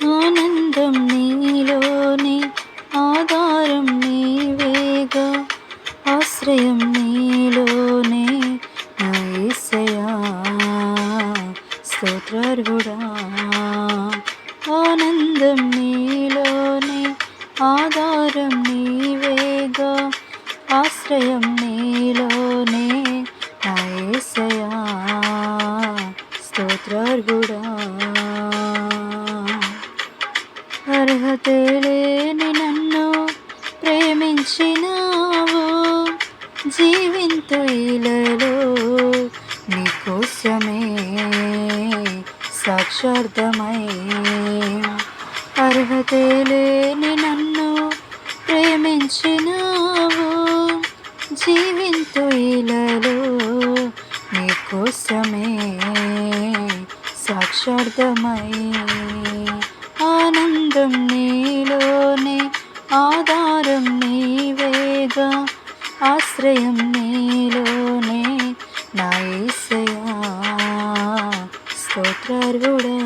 ఆనందం నీలోనే ఆధారం నీవేగా ఆశ్రయం నీలోనే నైసయా యేసయ్యా స్తోత్రార్హుడా. ఆనందం నీలోనే ఆధారం నీవేగా ఆశ్రయం లేని నన్ను ప్రేమించినావు. జీవింత ఇలలో నీకోసమే సాక్షార్థమై అర్హత లేని నన్ను ప్రేమించినావు. జీవింత ఇలలో నీకోసమే సాక్షార్థమై నీవేగా ఆశ్రయం నీలోనే నా యేసయ్యా స్తోత్రార్హుడా.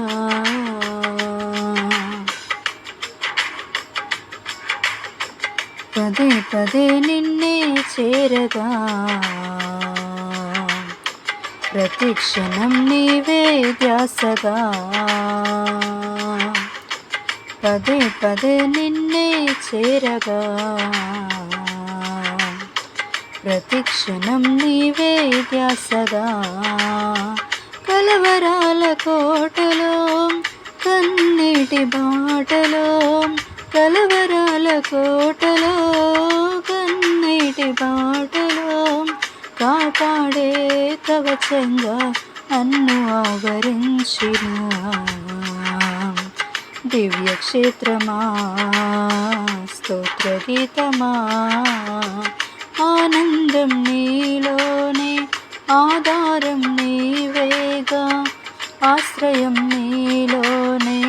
పదే పదే నిన్నే చేరగా. ప్రతిక్షణం నీవే ధ్యాసగా. పదే పదే నిన్నే చేరగా. ప్రతి క్షణం నీవే సదా. కలవరాల కోటలో కన్నీటి బాటలో కలవరాల కోటలో కన్నీటి బాటలో కాపాడే కవచంగా నన్ను ఆవరించిన. దివ్యక్షేత్రమా స్తోత్రగీతమా ఆనందం నీలోనే ఆధారం నీవేగా ఆశ్రయం నీలోనే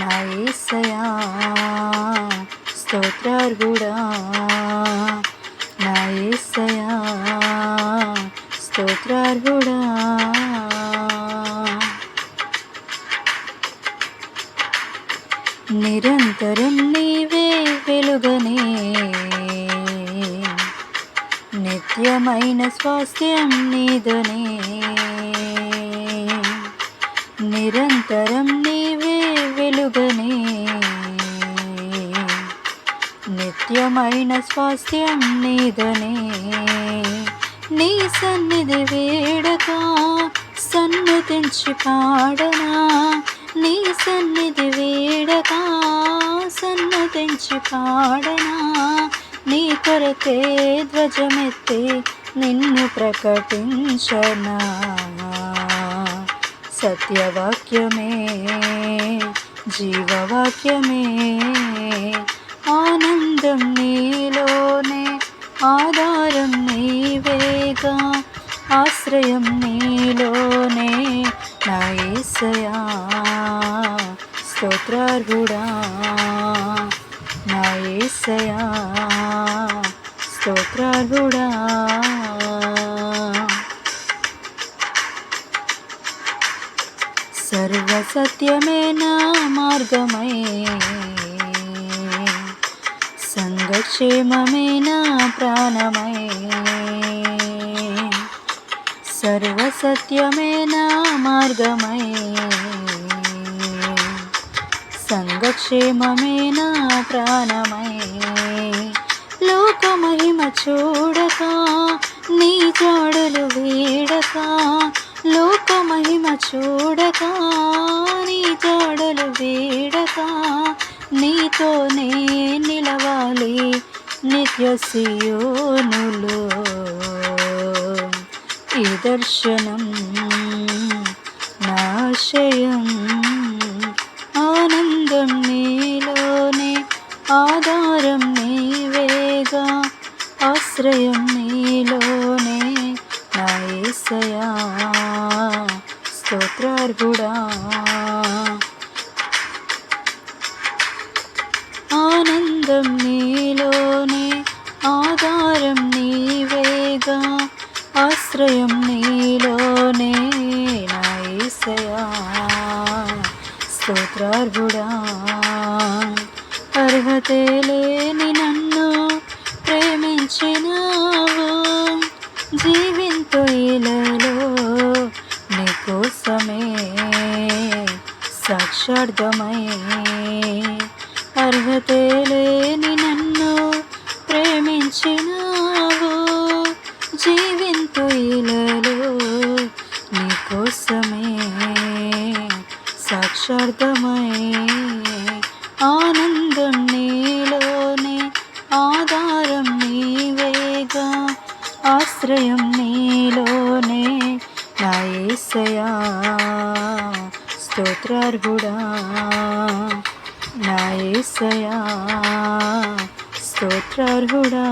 నాయసయా స్తోత్రార్గుడా నాయసయా స్తోత్రార్గుడా నిత్యమైన స్వాస్థ్యం నీదనే. నిరంతరం నీవే వెలుగనే. నిత్యమైన స్వాస్థ్యం నీదనే. నీ సన్నిధి వేడక సన్నుతించి పాడనా. నీ సన్నిధి వేడక సన్నుతించి పాడనా. నీ కొరకే ధ్వజమెత్తి నిన్ను ప్రకటించనా. సత్యవాక్యమే జీవవాక్యమే ఆనందం నీలోనే ఆధారం నీవేగా ఆశ్రయం నీలోనే నా యేసయా స్తోత్రార్హుడా. ఏసయా యేసయా స్తోత్రార్హుడా సర్వసత్యమే నా మార్గమై సంగక్షేమమే నా ప్రాణమై. సర్వసత్యమే నా మార్గమై. సంగక్షేమమే నా ప్రాణమై లోకమహిమ చూడక నీ జాడులు వీడక లోకమహిమ చూడక నీ జాడులు వీడక నీతోనే నిలవాలి నిత్య సియోనులో. ఈ దర్శనం నాశయం నీలోనే నా యేసయా స్తోత్రార్హుడా. ఆనందం నీలోనే ఆధారం నీవేగా. ఆశ్రయం నీలోనే నా యేసయా స్తోత్రార్హుడా. అర్హతే లేని నన్ను ప్రేమించిన సాక్షార్థమై అర్హతే లేని నన్ను ప్రేమించినావు. జీవింతు ఇలలో నీకోసమే సాక్షార్థమై ఆనందం నీలోనే ఆధారం నీవేగా. ఆశ్రయం స్తోత్రార్హుడా నా ఏసయా స్తోత్రార్హుడా.